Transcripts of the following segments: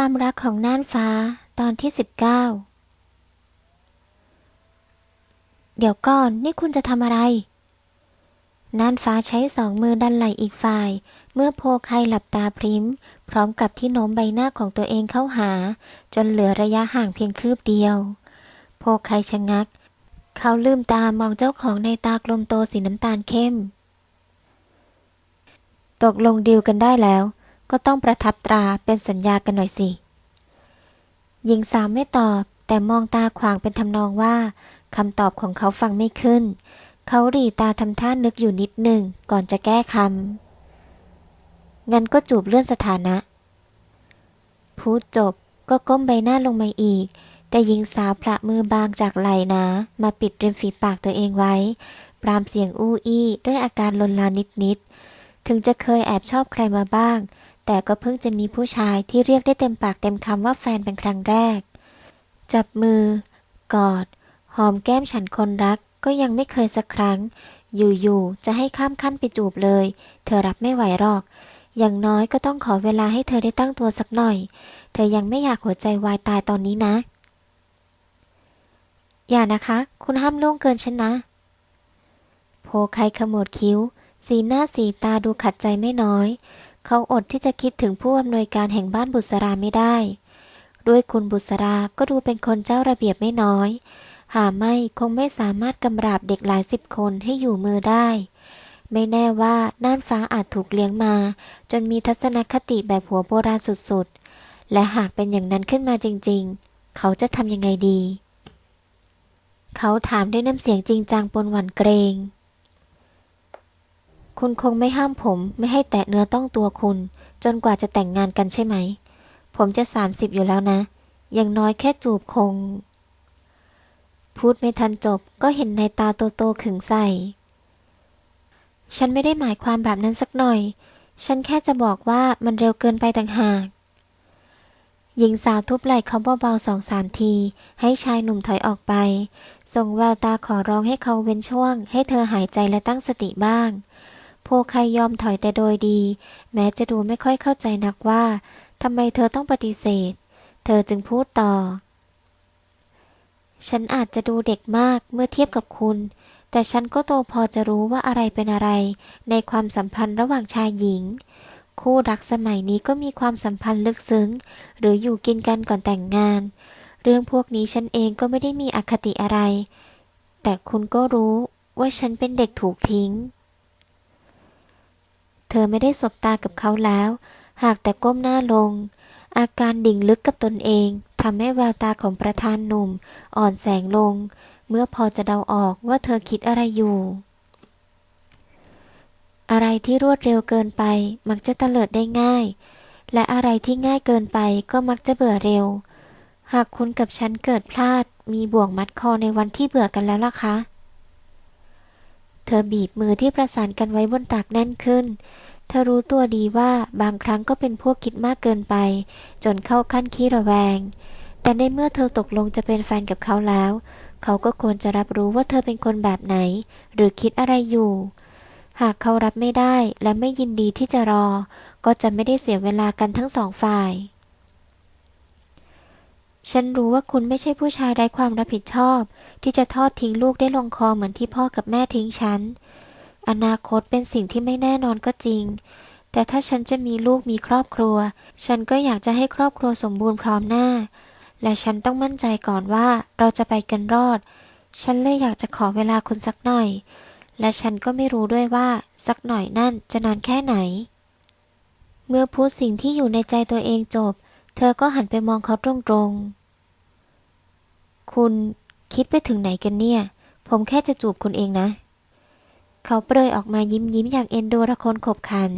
ความรักของน่านฟ้าตอนที่ 19 เดี๋ยวก่อนนี่คุณจะทำอะไร น่านฟ้าใช้สองมือดันไหล่อีกฝ่าย เมื่อโพไคหลับตาพริ้ม พร้อมกับที่โน้มใบหน้าของตัวเองเข้าหา จนเหลือระยะห่างเพียงคืบเดียว โพไคชะงัก เขาลืมตามองเจ้าของในตากลมโตสีน้ำตาลเข้ม ตกลงดีลกันได้แล้ว ก็ต้องประทับตราเป็นสัญญากันหน่อยสิ หญิงสาวไม่ตอบแต่มองตาขวางเป็นทำนองว่าคำตอบของเขาฟังไม่ขึ้น เขาหรีตาทำท่านึกอยู่นิดหนึ่งก่อนจะแก้คำงั้นก็จูบเลื่อนสถานะ พูดจบก็ก้มใบหน้าลงมาอีก แต่หญิงสาวพละมือบางจากไหล่นะ มาปิดริมฝีปากตัวเองไว้ ปรามเสียงอู้อี้ด้วยอาการลนลานนิดๆ ถึงจะเคยแอบชอบใครมาบ้าง แต่ก็เพิ่งจะมีผู้ชายที่เรียกได้เต็มปากเต็มคำว่าแฟนเป็นครั้งแรก จับมือ กอด หอมแก้มฉันคนรัก ก็ยังไม่เคยสักครั้ง อยู่ๆจะให้ข้ามขั้นไปจูบเลย เธอรับไม่ไหวหรอก อย่างน้อยก็ต้องขอเวลาให้เธอได้ตั้งตัวสักหน่อย เธอยังไม่อยากหัวใจวายตายตอนนี้นะ อย่านะคะ คุณห้ามล่วงเกินฉันนะ โพไคขมวดคิ้ว สีหน้าสีตาดูขัดใจไม่น้อย เขาอดที่จะคิดถึงผู้อำนวยการแห่งบ้านบุษราไม่ได้ ด้วยคุณบุษราก็ดูเป็นคนเจ้าระเบียบไม่น้อย หาไม่คงไม่สามารถกำราบเด็กหลายสิบคนให้อยู่มือได้ ไม่แน่ว่าน่านฟ้าอาจถูกเลี้ยงมา จนมีทัศนคติแบบหัวโบราณสุดๆ และหากเป็นอย่างนั้นขึ้นมาจริงๆ เขาจะทำยังไงดี เขาถามด้วยน้ำเสียงจริงจังปนหวั่นเกรง คุณคงไม่ห้ามผมไม่ให้แตะเนื้อต้องตัวคุณ จนกว่าจะแต่งงานกันใช่ไหม ผมจะสามสิบอยู่แล้วนะย่างน้อยแค่จูบคง พูดไม่ทันจบก็เห็นในตาโตๆขึงใส่ ฉันไม่ได้หมายความแบบนั้นสักหน่อย ฉันแค่จะบอกว่ามันเร็วเกินไปต่างหากหญิงสาวทุบไหล่เขาเบาๆสองสามที ให้ชายหนุ่มถอยออกไป ส่งแววตาขอร้องให้เขาเว้นช่วง ให้เธอหายใจและตั้งสติบ้าง โพใครยอมถอยแต่โดยดี แม้จะดูไม่ค่อยเข้าใจนักว่าทำไมเธอต้องปฏิเสธ เธอจึงพูดต่อ ฉันอาจจะดูเด็กมากเมื่อเทียบกับคุณ แต่ฉันก็โตพอจะรู้ว่าอะไรเป็นอะไร ในความสัมพันธ์ระหว่างชายหญิง คู่รักสมัยนี้ก็มีความสัมพันธ์ลึกซึ้ง หรืออยู่กินกันก่อนแต่งงาน เรื่องพวกนี้ฉันเองก็ไม่ได้มีอคติอะไร แต่คุณก็รู้ว่าฉันเป็นเด็กถูกทิ้ง เธอไม่ได้สบตากับเขาแล้ว หากแต่ก้มหน้าลง อาการดิ่งลึกกับตนเองทำให้แววตาของประธานหนุ่ม อ่อนแสงลง เมื่อพอจะเดาออกว่าเธอคิดอะไรอยู่ อะไรที่รวดเร็วเกินไป มักจะเตลิดได้ง่าย และอะไรที่ง่ายเกินไปก็มักจะเบื่อเร็ว หากคุณกับฉันเกิดพลาด มีบ่วงมัดคอในวันที่เบื่อกันแล้วล่ะคะ เธอบีบมือที่ประสานกันไว้บนตักแน่นขึ้น เธอรู้ตัวดีว่าบางครั้งก็เป็นพวกคิดมากเกินไป จนเข้าขั้นขี้ระแวง แต่ในเมื่อเธอตกลงจะเป็นแฟนกับเขาแล้ว เขาก็ควรจะรับรู้ว่าเธอเป็นคนแบบไหน หรือคิดอะไรอยู่ หากเขารับไม่ได้และไม่ยินดีที่จะรอ ก็จะไม่ได้เสียเวลากันทั้งสองฝ่าย ฉันรู้ว่าคุณไม่ใช่ผู้ชายไร้ความรับผิดชอบ ที่จะทอดทิ้งลูกได้ลงคอเหมือนที่พ่อกับแม่ทิ้งฉัน อนาคตเป็นสิ่งที่ไม่แน่นอนก็จริง แต่ถ้าฉันจะมีลูกมีครอบครัว ฉันก็อยากจะให้ครอบครัวสมบูรณ์พร้อมหน้า และฉันต้องมั่นใจก่อนว่าเราจะไปกันรอด ฉันเลยอยากจะขอเวลาคุณสักหน่อย และฉันก็ไม่รู้ด้วยว่าสักหน่อยนั่นจะนานแค่ไหน เมื่อพูดสิ่งที่อยู่ในใจตัวเองจบ เธอก็หันไปมองเขาตรงๆ คุณคิดไปถึงไหนกันเนี่ย ผมแค่จะจูบคุณเองนะ เขาเปรยออกมายิ้มยิ้มอย่างเอ็นดูระคนขบขัน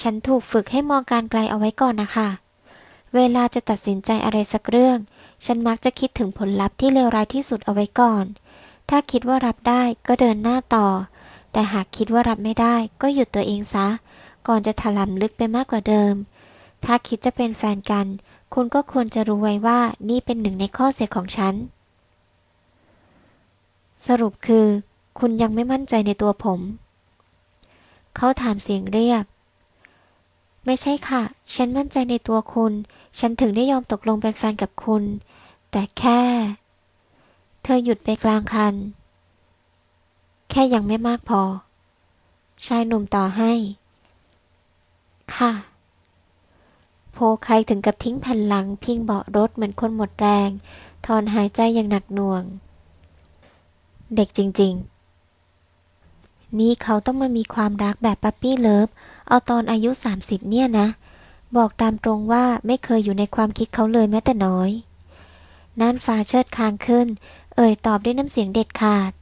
ฉันถูกฝึกให้มองการไกลเอาไว้ก่อนนะคะ เวลาจะตัดสินใจอะไรสักเรื่อง ฉันมักจะคิดถึงผลลัพธ์ที่เลวร้ายที่สุดเอาไว้ก่อน ถ้าคิดว่ารับได้ก็เดินหน้าต่อ แต่หากคิดว่ารับไม่ได้ก็หยุดตัวเองซะ ก่อนจะถลำลึกไปมากกว่าเดิม ถ้าคิดจะเป็นแฟนกัน คุณก็ควรจะรู้ไว้ว่านี่เป็นหนึ่งในข้อเสียของฉัน สรุปคือ คุณยังไม่มั่นใจในตัวผม เขาถามเสียงเรียบ ไม่ใช่ค่ะ ฉันมั่นใจในตัวคุณ ฉันถึงได้ยอมตกลงเป็นแฟนกับคุณ แต่แค่ เธอหยุดไปกลางคัน แค่ยังไม่มากพอ ชายหนุ่มต่อให้ ค่ะ โพใครถึงกับทิ้งแผ่นหลัง พิงเบาะรถเหมือนคนหมดแรง ถอนหายใจอย่างหนักหน่วง เด็กจริง ๆ นี่เขาต้องมามีความรักแบบปั๊ปปี้เลิฟ เอาตอนอายุ 30 เนี่ยนะ บอกตามตรงว่าไม่เคยอยู่ในความคิดเขาเลยแม้แต่น้อยน่านฟ้าเชิดคางขึ้น เอ่ยตอบด้วยน้ำเสียงเด็ดขาด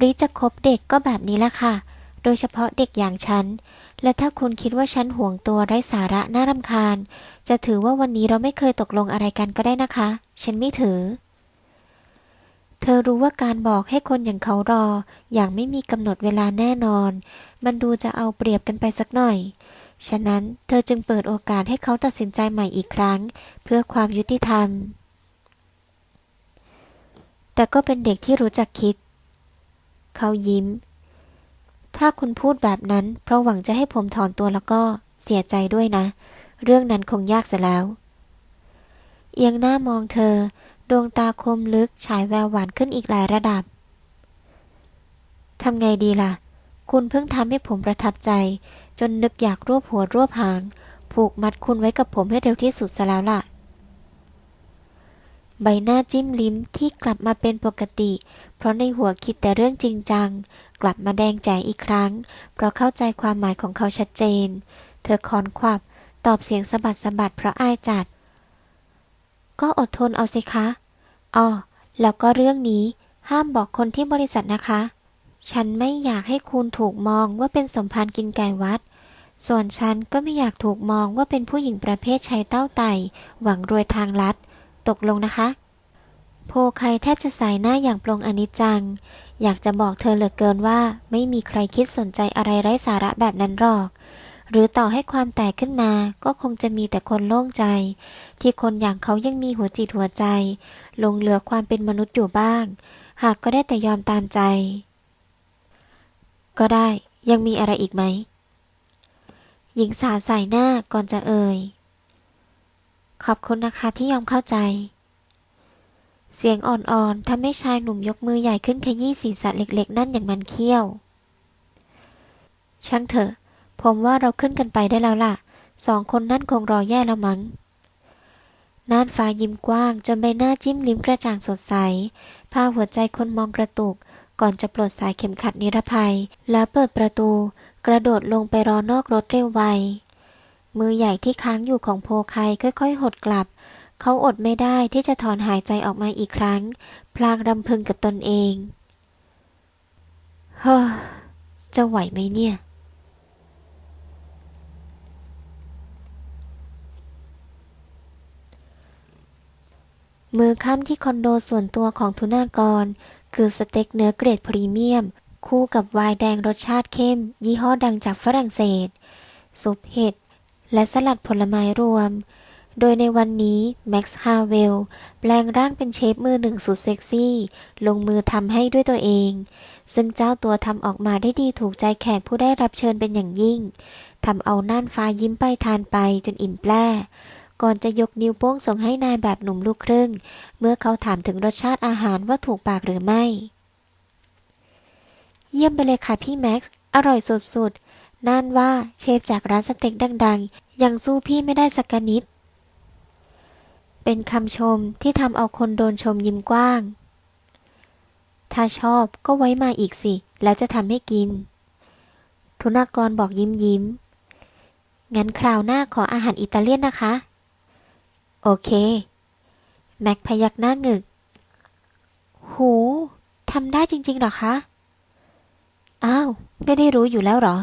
ริจะคบเด็กก็แบบนี้ละค่ะ โดยเฉพาะเด็กอย่างฉัน และถ้าคุณคิดว่าฉันห่วงตัวไร้สาระน่ารำคาญ จะถือว่าวันนี้เราไม่เคยตกลงอะไรกันก็ได้นะคะ ฉันไม่ถือ เธอรู้ว่าการบอกให้คนอย่างเขารอ อย่างไม่มีกำหนดเวลาแน่นอน มันดูจะเอาเปรียบกันไปสักหน่อย ฉะนั้นเธอจึงเปิดโอกาสให้เขาตัดสินใจใหม่อีกครั้ง เพื่อความยุติธรรม แต่ก็เป็นเด็กที่รู้จักคิด เขายิ้ม ถ้าคุณพูดแบบนั้น เพราะหวังจะให้ผมถอนตัวแล้วก็เสียใจด้วยนะ เรื่องนั้นคงยากเสียแล้ว เอียงหน้ามองเธอ ดวงตาคมลึกฉายแววหวานขึ้นอีกหลายระดับทำไงดีล่ะ คุณเพิ่งทำให้ผมประทับใจ จนนึกอยากรวบหัวรวบหาง ผูกมัดคุณไว้กับผมให้เร็วที่สุดซะแล้วล่ะ ใบหน้าจิ้มลิ้มที่กลับมาเป็นปกติ เพราะในหัวคิดแต่เรื่องจริงจัง กลับมาแดงแจ๋อีกครั้ง เพราะเข้าใจความหมายของเขาชัดเจน เธอคอนควับ ตอบเสียงสะบัดสะบัดเพราะอายจัด ก็อดทนเอาสิคะอ๋อแล้วก็เรื่องนี้ห้ามบอกคนที่บริษัทนะคะ ฉันไม่อยากให้คุณถูกมองว่าเป็นสมภารกินไก่วัด ส่วนฉันก็ไม่อยากถูกมองว่าเป็นผู้หญิงประเภทใช้เต้าไต่หวังรวยทางลัด ตกลงนะคะ โพไคแทบจะสายหน้าอย่างปลงอนิจจัง อยากจะบอกเธอเหลือเกินว่า ไม่มีใครคิดสนใจอะไรไร้สาระแบบนั้นหรอก หรือต่อให้ความแตกขึ้นมา ก็คงจะมีแต่คนโล่งใจ ที่คนอย่างเขายังมีหัวจิตหัวใจ ลงเหลือความเป็นมนุษย์อยู่บ้าง หากก็ได้แต่ยอมตามใจ ก็ได้ยังมีอะไรอีกไหมหญิงสาวสายหน้าก่อนจะเอ่ย ขอบคุณนะคะที่ยอมเข้าใจ เสียงอ่อนๆทำให้ชายหนุ่มยกมือใหญ่ขึ้นขยี้ศีรษะเล็กๆ นั่นอย่างมันเขี้ยว ช่างเถอะ ผมว่าเราขึ้นกันไปได้แล้วล่ะ สองคนนั่นคงรอแย่แล้วมั้งน่านฟ้ายิ้มกว้าง จนใบหน้าจิ้มลิ้มกระจ่างสดใส พาหัวใจคนมองกระตุก ก่อนจะปลดสายเข็มขัดนิรภัย แล้วเปิดประตู กระโดดลงไปรอนอกรถเร็วไว มือใหญ่ที่ค้างอยู่ของโพไคค่อยๆ หดกลับ เขาอดไม่ได้ที่จะถอนหายใจออกมาอีกครั้ง พลางรำพึงกับตนเอง เฮ้อ จะไหวไหมเนี่ยมือค่ำที่คอนโดส่วนตัวของทุนากร คือสเต็กเนื้อเกรดพรีเมียม คู่กับไวน์แดงรสชาติเข้ม ยี่ห้อดังจากฝรั่งเศส ซุปเห็ด และสลัดผลไม้รวม โดยในวันนี้แม็กซ์ฮาเวลแปลงร่างเป็นเชฟมือหนึ่งสุดเซ็กซี่ ลงมือทำให้ด้วยตัวเอง ซึ่งเจ้าตัวทำออกมาได้ดีถูกใจแขกผู้ได้รับเชิญเป็นอย่างยิ่งทำเอาน่านฟ้ายิ้มไปทานไปจนอิ่มแปร่ก่อนจะยกนิ้วโป้งส่งให้นายแบบหนุ่มลูกครึ่ง เมื่อเขาถามถึงรสชาติอาหารว่าถูกปากหรือไม่ เยี่ยมไปเลยค่ะพี่แม็กซ์ อร่อยสุดๆ นั่นว่าเชฟจากร้านสเต็กดังๆ ยังสู้พี่ไม่ได้สักนิด เป็นคำชมที่ทำเอาคนโดนชมยิ้มกว้าง ถ้าชอบก็ไว้มาอีกสิ แล้วจะทำให้กินทุนากรบอกยิ้มยิ้ม งั้นคราวหน้าขออาหารอิตาเลียนนะคะ โอเค แม็กพยักหน้าหงึก หูทำได้จริงๆหรอคะ อ้าว ไม่ได้รู้อยู่แล้วหรอ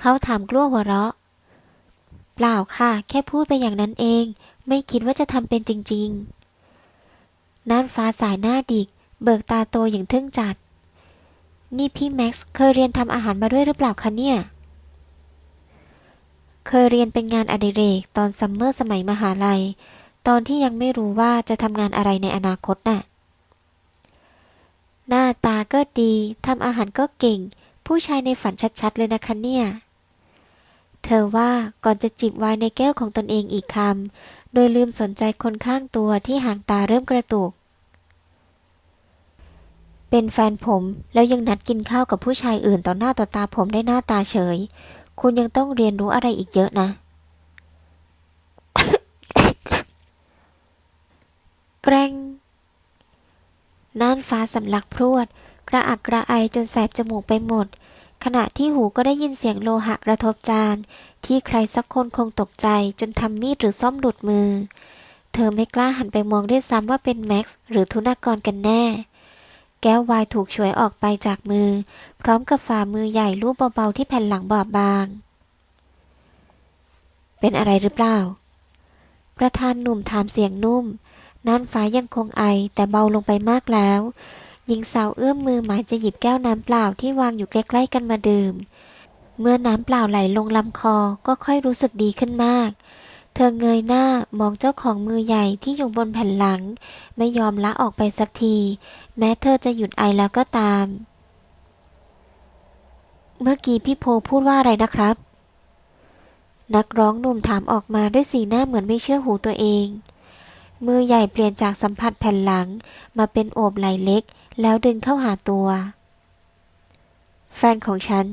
เขาถามกลัวหัวเราะ เปล่าค่ะ แค่พูดไปอย่างนั้นเอง ไม่คิดว่าจะทำเป็นจริง ๆน่านฟ้าสายหน้าดิก เบิกตาโตอย่างทึ่งจัด นี่พี่แม็กซ์เคยเรียนทำอาหารมาด้วยหรือเปล่าคะเนี่ย เคยเรียนเป็นงานอดิเรกตอนซัมเมอร์สมัยมหาลัย ตอนที่ยังไม่รู้ว่าจะทำงานอะไรในอนาคตน่ะหน้าตาก็ดี ทำอาหารก็เก่ง ผู้ชายในฝันชัดๆ เลยนะคะเนี่ย เธอว่าก่อนจะจิบไวน์ในแก้วของตนเองอีกคำ โดยลืมสนใจคนข้างตัวที่หางตาเริ่มกระตุก เป็นแฟนผมแล้วยังนัดกินข้าวกับผู้ชายอื่นต่อหน้าต่อตาผมได้หน้าตาเฉย คุณยังต้องเรียนรู้อะไรอีกเยอะนะ แกรงน่านฟ้าสำลักพรวด กระอักกระไอจนแสบจมูกไปหมด ขณะที่หูก็ได้ยินเสียงโลหะกระทบจาน ที่ใครสักคนคงตกใจจนทำมีดหรือซ่อมหลุดมือ เธอไม่กล้าหันไปมองด้วยซ้ำว่าเป็นแม็กซ์หรือทุนากรกันแน่ แก้ววายถูกฉวยออกไปจากมือ พร้อมกับฝ่ามือใหญ่ลูบเบาๆที่แผ่นหลังบอบบาง เป็นอะไรหรือเปล่า ประธานหนุ่มถามเสียงนุ่มน่านฟ้ายังคงไอแต่เบาลงไปมากแล้ว หญิงสาวเอื้อมมือหมายจะหยิบแก้วน้ำเปล่าที่วางอยู่ใกล้ๆกันมาดื่ม เมื่อน้ำเปล่าไหลลงลำคอก็ค่อยรู้สึกดีขึ้นมาก เธอเงยหน้ามองเจ้าของมือใหญ่ที่อยู่บนแผ่นหลัง ไม่ยอมละออกไปสักที แม้เธอจะหยุดไอแล้วก็ตาม เมื่อกี้พี่โพพูดว่าอะไรนะครับ นักร้องหนุ่มถามออกมาด้วยสีหน้าเหมือนไม่เชื่อหูตัวเองมือใหญ่เปลี่ยนจากสัมผัสแผ่นหลัง มาเป็นโอบไหล่เล็ก แล้วดึงเข้าหาตัว แฟนของฉัน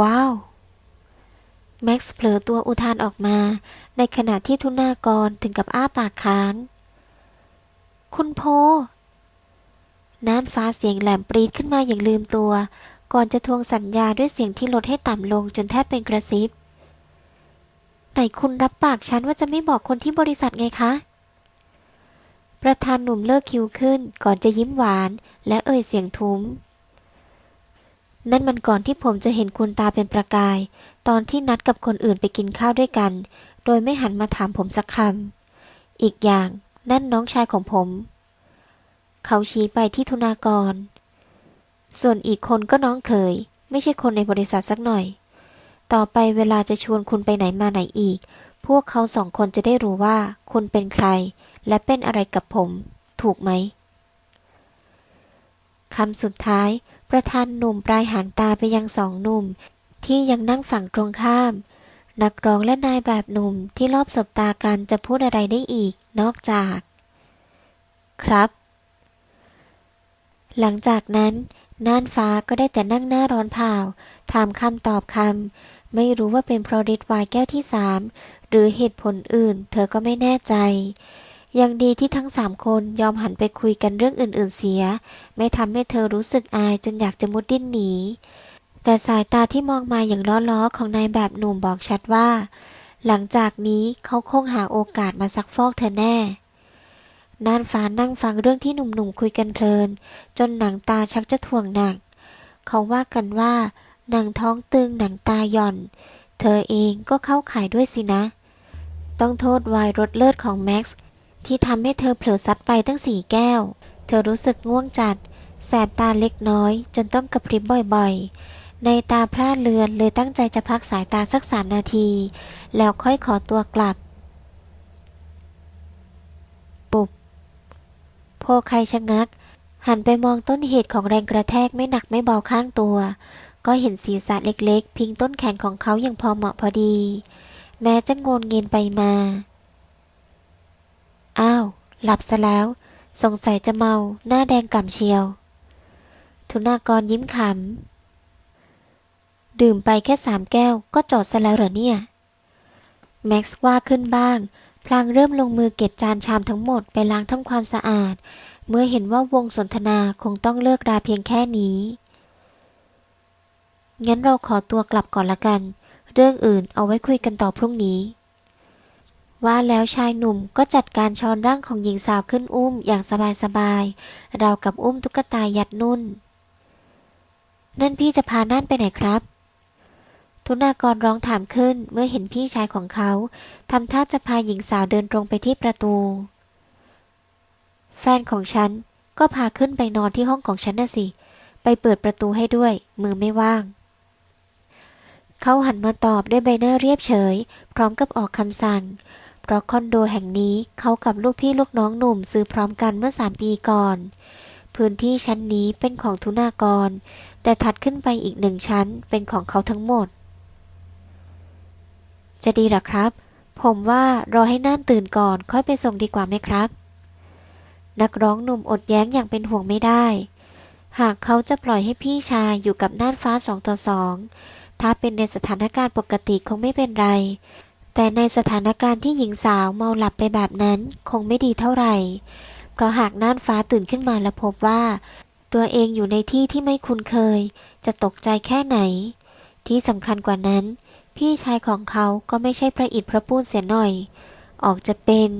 ว้าว แม็กซ์เผลอตัวอุทานออกมา ในขณะที่ทุนากรถึงกับอ้าปากค้าง คุณโพน่านฟ้าเสียงแหลมปรีดขึ้นมาอย่างลืมตัว ก่อนจะทวงสัญญาด้วยเสียงที่ลดให้ต่ำลงจนแทบเป็นกระซิบไหนคุณรับปากฉันว่าจะไม่บอกคนที่บริษัทไงคะ ประธานหนุ่มเลิกคิ้วขึ้นก่อนจะยิ้มหวาน และเอ่ยเสียงทุ้ม นั่นมันก่อนที่ผมจะเห็นคุณตาเป็นประกาย ตอนที่นัดกับคนอื่นไปกินข้าวด้วยกัน โดยไม่หันมาถามผมสักคำ อีกอย่างนั่นน้องชายของผม เขาชี้ไปที่ทุนากร ส่วนอีกคนก็น้องเขย ไม่ใช่คนในบริษัทสักหน่อย ต่อไปเวลาจะชวนคุณไปไหนมาไหนอีก พวกเขาสองคนจะได้รู้ว่าคุณเป็นใคร และเป็นอะไรกับผม ถูกไหมคำสุดท้าย ประธานหนุ่มปลายหางตาไปยังสองหนุ่ม ที่ยังนั่งฝั่งตรงข้าม นักร้องและนายแบบหนุ่มที่รอบสบตากันจะพูดอะไรได้อีก นอกจาก ครับ หลังจากนั้นน่านฟ้าก็ได้แต่นั่งหน้าร้อนเผาถามคำตอบคำ ไม่รู้ว่าเป็นเพราะฤทธิ์วายแก้วที่สามหรือเหตุผลอื่น เธอก็ไม่แน่ใจ ยังดีที่ทั้งสามคนยอมหันไปคุยกันเรื่องอื่นๆเสีย ไม่ทำให้เธอรู้สึกอายจนอยากจะมุดดิ้นหนี แต่สายตาที่มองมาอย่างล้อๆของนายแบบหนุ่มบอกชัดว่า หลังจากนี้เขาคงหาโอกาสมาซักฟอกเธอแน่น่านฟ้านั่งฟังเรื่องที่หนุ่มๆคุยกันเพลิน จนหนังตาชักจะถ่วงหนัก เขาว่ากันว่า หนังท้องตึงหนังตาหย่อน เธอเองก็เข้าขายด้วยสินะ ต้องโทษวายรสเลิศของแม็กซ์ ที่ทำให้เธอเผลอซัดไปตั้งสี่แก้ว เธอรู้สึกง่วงจัด แสบตาเล็กน้อย จนต้องกระพริบบ่อยๆ ในตาพร่าเลือนเลยตั้งใจจะพักสายตาสักสามนาที แล้วค่อยขอตัวกลับ ปุบโพใครชะงัก หันไปมองต้นเหตุของแรงกระแทกไม่หนักไม่เบาข้างตัว ก็เห็นศีรษะเล็กๆ พิงต้นแขนของเขาอย่างพอเหมาะพอดี แม้จะงนเงินไปมา อ้าว หลับซะแล้ว สงสัยจะเมาหน้าแดงก่ำเชียว ทุนากรยิ้มขำ ดื่มไปแค่สามแก้วก็จอดซะแล้วเหรอเนี่ย แม็กซ์ว่าขึ้นบ้าง พลางเริ่มลงมือเก็บจานชามทั้งหมดไปล้างทำความสะอาด เมื่อเห็นว่าวงสนทนาคงต้องเลิกราเพียงแค่นี้ งั้นเราขอตัวกลับก่อนละกัน เรื่องอื่นเอาไว้คุยกันต่อพรุ่งนี้ ว่าแล้วชายหนุ่มก็จัดการช้อนร่างของหญิงสาวขึ้นอุ้มอย่างสบายๆรากับอุ้มตุ๊กตายัดนุ่น นั่นพี่จะพานั่นไปไหนครับ ทุนากรร้องถามขึ้นเมื่อเห็นพี่ชายของเขาทำท่าจะพาหญิงสาวเดินตรงไปที่ประตู แฟนของฉันก็พาขึ้นไปนอนที่ห้องของฉันน่ะสิ ไปเปิดประตูให้ด้วย มือไม่ว่าง เขาหันมาตอบด้วยใบหน้าเรียบเฉย พร้อมกับออกคำสั่ง เพราะคอนโดแห่งนี้เขากับลูกพี่ลูกน้องหนุ่มซื้อพร้อมกันเมื่อสามปีก่อน พื้นที่ชั้นนี้เป็นของทุนากร แต่ถัดขึ้นไปอีกหนึ่งชั้นเป็นของเขาทั้งหมด จะดีหรอครับ ผมว่ารอให้น่านตื่นก่อนค่อยไปส่งดีกว่าไหมครับ นักร้องหนุ่มอดแย้งอย่างเป็นห่วงไม่ได้ หากเขาจะปล่อยให้พี่ชายอยู่กับน่านฟ้าสองต่อสองถ้าเป็นในสถานการณ์ปกติคงไม่เป็นไร แต่ในสถานการณ์ที่หญิงสาวเมาหลับไปแบบนั้นคงไม่ดีเท่าไหร่ เพราะหากน่านฟ้าตื่นขึ้นมาแล้วพบว่า ตัวเองอยู่ในที่ที่ไม่คุ้นเคย จะตกใจแค่ไหน ที่สำคัญกว่านั้น พี่ชายของเขาก็ไม่ใช่พระอิฐพระปูนเสียหน่อย ออกจะเป็น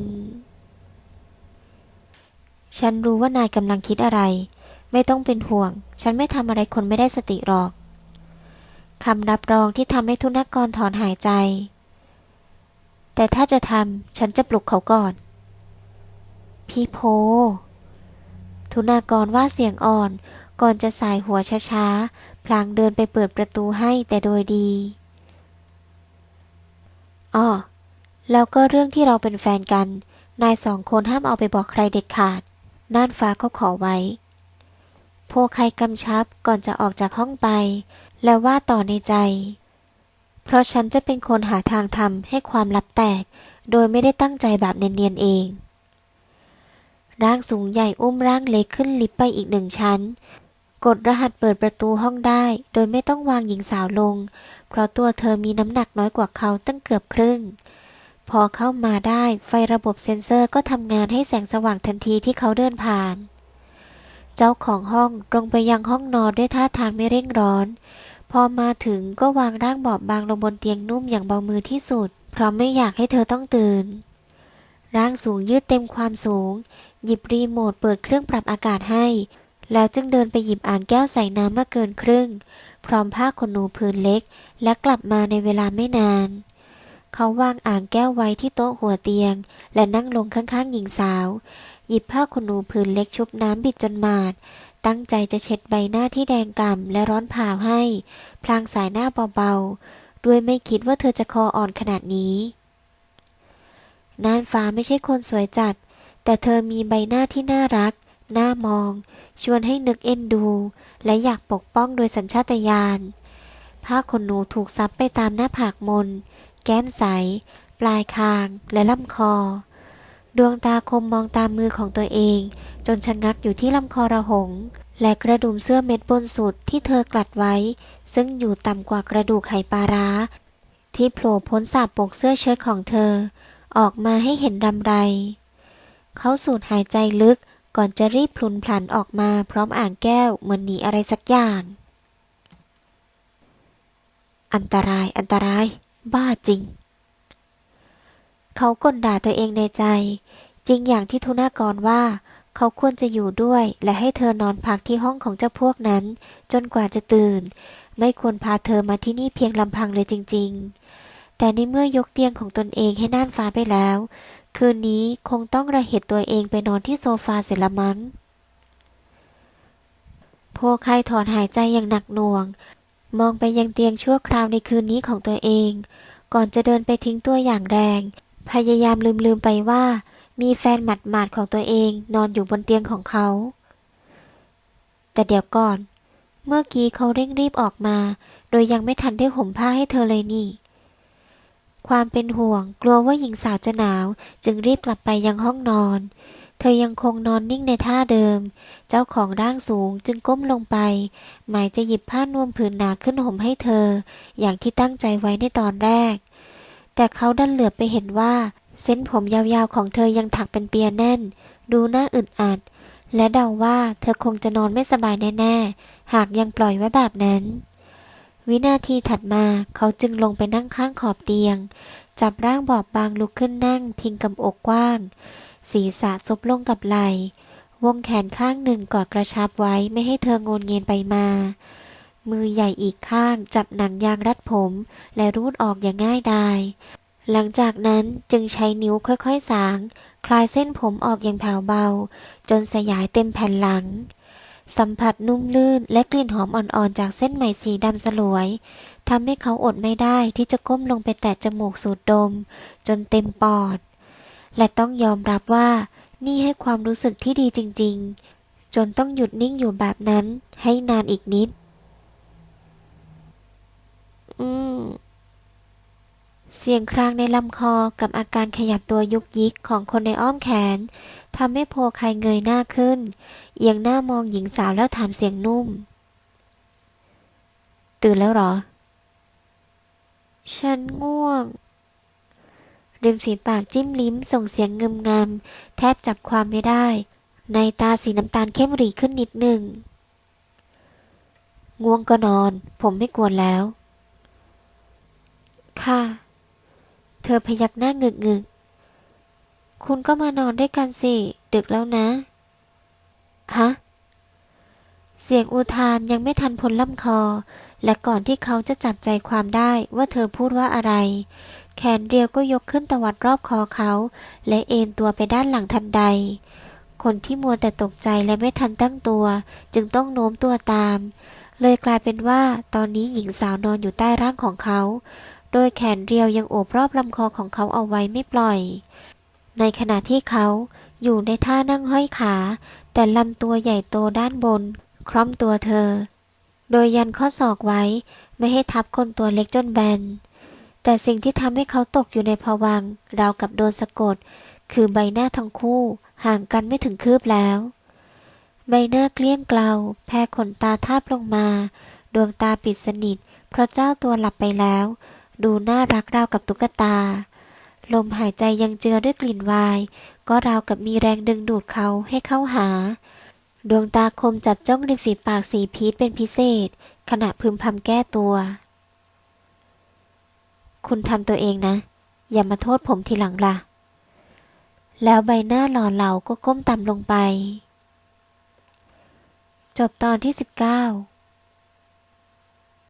ฉันรู้ว่านายกำลังคิดอะไร ไม่ต้องเป็นห่วง ฉันไม่ทำอะไรคนไม่ได้สติหรอกคำรับรองที่ทำให้ทุนกรถอนหายใจ แต่ถ้าจะทำฉันจะปลุกเขาก่อน พี่โพ ทุนากรว่าเสียงอ่อนก่อนจะสายหัวช้าๆ พลางเดินไปเปิดประตูให้แต่โดยดีอ้อแล้วก็เรื่องที่เราเป็นแฟนกัน นายสองคนห้ามเอาไปบอกใครเด็ดขาด น่านฟ้าเขาขอไว้ โพใครกำชับก่อนจะออกจากห้องไป แล้วว่าต่อในใจ เพราะฉันจะเป็นคนหาทางทำให้ความลับแตก โดยไม่ได้ตั้งใจแบบเนียนๆเอง ร่างสูงใหญ่อุ้มร่างเล็กขึ้นลิฟต์ไปอีกหนึ่งชั้น กดรหัสเปิดประตูห้องได้ โดยไม่ต้องวางหญิงสาวลง เพราะตัวเธอมีน้ำหนักน้อยกว่าเขาตั้งเกือบครึ่ง พอเข้ามาได้ไฟระบบเซ็นเซอร์ก็ทำงานให้แสงสว่างทันทีที่เขาเดินผ่าน เจ้าของห้องตรงไปยังห้องนอนด้วยท่าทางไม่เร่งร้อน พอมาถึงก็วางร่างบอบบางลงบนเตียงนุ่มอย่างเบามือที่สุด เพราะไม่อยากให้เธอต้องตื่น ร่างสูงยืดเต็มความสูง หยิบรีโมทเปิดเครื่องปรับอากาศให้ แล้วจึงเดินไปหยิบอ่างแก้วใส่น้ำมาเกินครึ่ง พร้อมผ้าขนหนูผืนเล็ก และกลับมาในเวลาไม่นาน เขาวางอ่างแก้วไว้ที่โต๊ะหัวเตียง และนั่งลงข้างๆหญิงสาว หยิบผ้าขนหนูผืนเล็กชุบน้ำบิดจนหมาด ตั้งใจจะเช็ดใบหน้าที่แดงก่ำและร้อนเผาให้ พลางสายหน้าเบาๆ ด้วยไม่คิดว่าเธอจะคออ่อนขนาดนี้น่านฟ้าไม่ใช่คนสวยจัด แต่เธอมีใบหน้าที่น่ารัก น่ามอง ชวนให้นึกเอ็นดู และอยากปกป้องโดยสัญชาตญาณผ้าขนหนูถูกซับไปตามหน้าผากมน แก้มใส ปลายคางและลำคอ ดวงตาคมมองตามมือของตัวเอง จนชะงักอยู่ที่ลำคอระหง และกระดุมเสื้อเม็ดบนสุดที่เธอกลัดไว้ ซึ่งอยู่ต่ำกว่ากระดูกไหปลาร้า ที่โผล่พ้นสาบปกเสื้อเชิ้ตของเธอ ออกมาให้เห็นรำไร เขาสูดหายใจลึกก่อนจะรีบพลุนพลันออกมาพร้อมอ่างแก้วเหมือนหนีอะไรสักอย่าง อันตรายอันตราย บ้าจริง เขากลด่าตัวเองในใจ จริงอย่างที่ทุนากรว่า เขาควรจะอยู่ด้วย และให้เธอนอนพักที่ห้องของเจ้าพวกนั้น จนกว่าจะตื่น ไม่ควรพาเธอมาที่นี่เพียงลำพังเลยจริง ๆ แต่ในเมื่อยกเตียงของตนเองให้น่านฟ้าไปแล้ว คืนนี้คงต้องระเหตุตัวเองไปนอนที่โซฟาเสร็จละมั้งโพคายถอนหายใจอย่างหนักหน่วง มองไปยังเตียงชั่วคราวในคืนนี้ของตัวเอง ก่อนจะเดินไปทิ้งตัวอย่างแรง พยายามลืมๆไปว่า มีแฟนหมัดๆของตัวเองนอนอยู่บนเตียงของเขา แต่เดี๋ยวก่อน เมื่อกี้เขาเร่งรีบออกมา โดยยังไม่ทันได้ห่มผ้าให้เธอเลยนี่ ความเป็นห่วงกลัวว่าหญิงสาวจะหนาว จึงรีบกลับไปยังห้องนอน เธอยังคงนอนนิ่งในท่าเดิม เจ้าของร่างสูงจึงก้มลงไป หมายจะหยิบผ้านวมผืนหนาขึ้นห่มให้เธอ อย่างที่ตั้งใจไว้ในตอนแรก แต่เขาดันเหลือบไปเห็นว่า เส้นผมยาวๆของเธอยังถักเป็นเปียแน่น ดูน่าอึดอัด และเดาว่าเธอคงจะนอนไม่สบายแน่ๆ หากยังปล่อยไว้แบบนั้น วินาทีถัดมาเขาจึงลงไปนั่งข้างขอบเตียง จับร่างบอบบางลุกขึ้นนั่ง พิงกับอกกว้าง ศีรษะซบลงกับไหล่วงแขนข้างหนึ่งกอดกระชับไว้ไม่ให้เธอโงนเงียนไปมา มือใหญ่อีกข้างจับหนังยางรัดผม และรูดออกอย่างง่ายดายหลังจากนั้นจึงใช้นิ้วค่อยๆสาง คลายเส้นผมออกอย่างแผ่วเบา จนสยายเต็มแผ่นหลัง สัมผัสนุ่มลื่นและกลิ่นหอมอ่อนๆ จากเส้นไหมสีดำสลวยทำให้เขาอดไม่ได้ที่จะก้มลงไปแตะจมูกสูดดม จนเต็มปอด และต้องยอมรับว่า นี่ให้ความรู้สึกที่ดีจริงๆ จนต้องหยุดนิ่งอยู่แบบนั้นให้นานอีกนิด อืมเสียงครางในลำคอกับอาการขยับตัวยุกยิกของคนในอ้อมแขนทำให้โพไคเงยหน้าขึ้น เอียงหน้ามองหญิงสาวแล้วถามเสียงนุ่ม ตื่นแล้วหรอ ฉันง่วง ริมฝีปากจิ้มลิ้มส่งเสียงงึมงำแทบจับความไม่ได้ ในตาสีน้ำตาลเข้มหรีขึ้นนิดหนึ่ง ง่วงก็นอน ผมไม่กวนแล้ว ค่ะ เธอพยักหน้างึกงึกๆคุณก็มานอนด้วยกันสิ ดึกแล้วนะ ฮะ เสียงอุทานยังไม่ทันพ้นลำคอ และก่อนที่เขาจะจับใจความได้ว่าเธอพูดว่าอะไร แขนเรียวก็ยกขึ้นตวัดรอบคอเขา และเอนตัวไปด้านหลังทันใด คนที่มัวแต่ตกใจและไม่ทันตั้งตัว จึงต้องโน้มตัวตาม เลยกลายเป็นว่าตอนนี้หญิงสาวนอนอยู่ใต้ร่างของเขา โดยแขนเรียวยังโอบรอบลำคอของเขาเอาไว้ไม่ปล่อย ในขณะที่เขาอยู่ในท่านั่งห้อยขา แต่ลำตัวใหญ่โตด้านบน คล้อมตัวเธอ โดยยันข้อศอกไว้ไม่ให้ทับคนตัวเล็กจนแบน แต่สิ่งที่ทำให้เขาตกอยู่ในภวังราวกับโดนสะกด คือใบหน้าทั้งคู่ห่างกันไม่ถึงคืบแล้ว ใบหน้าเกลี้ยงเกลาแพ้ขนตาทาบลงมา ดวงตาปิดสนิท เพราะเจ้าตัวหลับไปแล้ว ดูน่ารักราวกับตุ๊กตา ลมหายใจยังเจือด้วยกลิ่นวาย ก็ราวกับมีแรงดึงดูดเขาให้เข้าหา ดวงตาคมจับจ้องริมฝีปากสีพีชเป็นพิเศษ ขณะพึมพำแก้ตัว คุณทำตัวเองนะ อย่ามาโทษผมทีหลังล่ะ แล้วใบหน้าหล่อเหลาก็ก้มต่ำลงไป จบตอนที่ 19